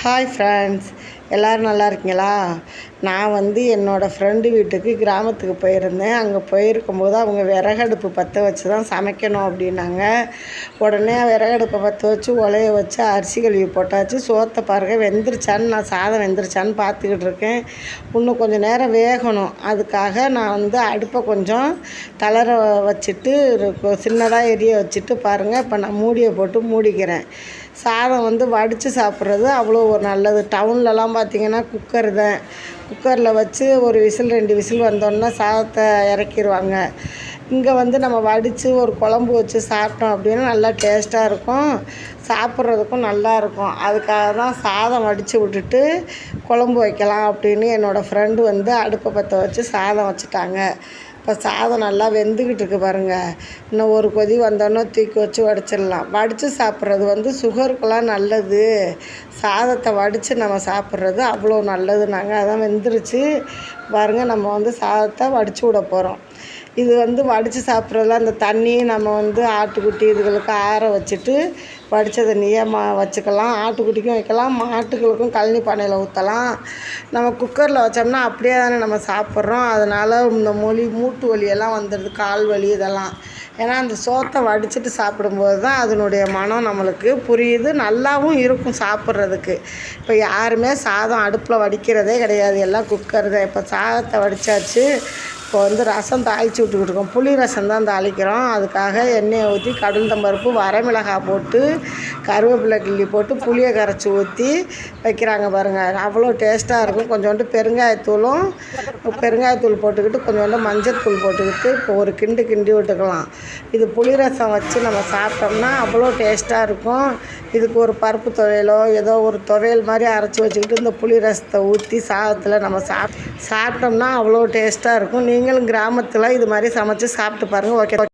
Hi friends எல்லோரும் நல்லா இருக்கீங்களா? நான் வந்து என்னோடய ஃப்ரெண்டு வீட்டுக்கு கிராமத்துக்கு போயிருந்தேன். அங்கே போயிருக்கும்போது அவங்க விறகடுப்பு பற்ற வச்சு தான் சமைக்கணும் அப்படின்னாங்க. உடனே விறகடுப்பை பற்ற வச்சு உலைய வச்சு அரிசி கழுவி போட்டாச்சு. சோத்தை பாருங்க வெந்துருச்சான்னு நான் சாதம் வெந்துருச்சான்னு பார்த்துக்கிட்டு இருக்கேன். இன்னும் கொஞ்சம் நேரம் வேகணும். அதுக்காக நான் வந்து அடுப்பை கொஞ்சம் தளர வச்சுட்டு சின்னதாக எரிய வச்சுட்டு பாருங்கள் இப்போ நான் மூடியை போட்டு மூடிக்கிறேன். சாதம் வந்து வடித்து சாப்பிட்றது அவ்வளோ ஒரு நல்லது. டவுன்லலாம் பார்த்திங்கன்னா குக்கர் தான். குக்கரில் வச்சு ஒரு விசில் ரெண்டு விசில் வந்தோன்னா சாதத்தை இறக்கிடுவாங்க இங்கே வந்து நம்ம வடித்து ஒரு குழம்பு வச்சு சாப்பிட்டோம் அப்படின்னா நல்லா டேஸ்ட்டாக இருக்கும். சாப்பிட்றதுக்கும் நல்லா இருக்கும். அதுக்காக தான் சாதம் வடித்து விட்டுட்டு குழம்பு வைக்கலாம் அப்படின்னு என்னோடய ஃப்ரெண்டு வந்து அடுப்பை பற்ற வச்சு சாதம் வச்சுட்டாங்க. இப்போ சாதம் நல்லா வெந்துக்கிட்டு இருக்கு பாருங்கள் இன்னும் ஒரு கொதி வந்தோன்னே தூக்கி வச்சு வடிச்சிடலாம். வடித்து சாப்பிட்றது வந்து சுகருக்கெல்லாம் நல்லது. சாதத்தை வடித்து நம்ம சாப்பிட்றது அவ்வளோ நல்லது நாங்கள் அதான் வெந்துருச்சு. பாருங்கள் நம்ம வந்து சாதத்தை வடித்து விட போகிறோம் இது வந்து வடித்து சாப்பிட்றதுல அந்த தண்ணியை நம்ம வந்து ஆட்டுக்குட்டி இதுகளுக்கு ஆற வச்சுட்டு வடித்த தண்ணியை மா வச்சுக்கலாம். ஆட்டுக்குட்டிக்கும் வைக்கலாம். மாட்டுகளுக்கும் கழனி பானையில் ஊற்றலாம் நம்ம குக்கரில் வச்சோம்னா அப்படியே தானே நம்ம சாப்பிட்றோம். அதனால் இந்த மொழி மூட்டு வலியெல்லாம் வந்துடுது கால் வலி இதெல்லாம். ஏன்னா அந்த சோத்தை வடிச்சிட்டு சாப்பிடும்போது தான் அதனுடைய மனம் நம்மளுக்கு புரியுது. நல்லாவும் இருக்கும் சாப்பிட்றதுக்கு. இப்போ யாருமே சாதம் அடுப்பில் வடிக்கிறதே கிடையாது. எல்லாம் குக்கர் தான். இப்போ சாதத்தை வடித்தாச்சு இப்போ வந்து ரசம் தாளித்து விட்டுக்கிட்டு இருக்கோம் புளி ரசம் தான் தாளிக்கிறோம். அதுக்காக எண்ணெயை ஊற்றி கடுந்தம்பருப்பு வரமிளகாய் போட்டு கருவேப்பிலை கிள்ளி போட்டு புளியை கரைச்சி ஊற்றி வைக்கிறாங்க பாருங்கள் அவ்வளோ டேஸ்ட்டாக இருக்கும். கொஞ்சோண்டு பெருங்காயத்தூளும் பெருங்காயத்தூள் போட்டுக்கிட்டு கொஞ்சோண்டு மஞ்சத்தூள் போட்டுக்கிட்டு இப்போ ஒரு கிண்டு கிண்டி விட்டுக்கலாம். இது புளி ரசம் வச்சு நம்ம சாப்பிட்டோம்னா அவ்வளோ டேஸ்ட்டாக இருக்கும். இதுக்கு ஒரு பருப்பு துவையலோ ஏதோ ஒரு துவையல் மாதிரி அரைச்சி வச்சுக்கிட்டு இந்த புளி ரசத்தை ஊற்றி சாதத்தில் நம்ம சாப் சாப்பிட்டோம்னா அவ்வளோ டேஸ்ட்டாக இருக்கும். நீ நீங்களும் கிராமத்தில் இது மாதிரி சமைச்சு சாப்பிட்டு பாருங்கள் ஓகே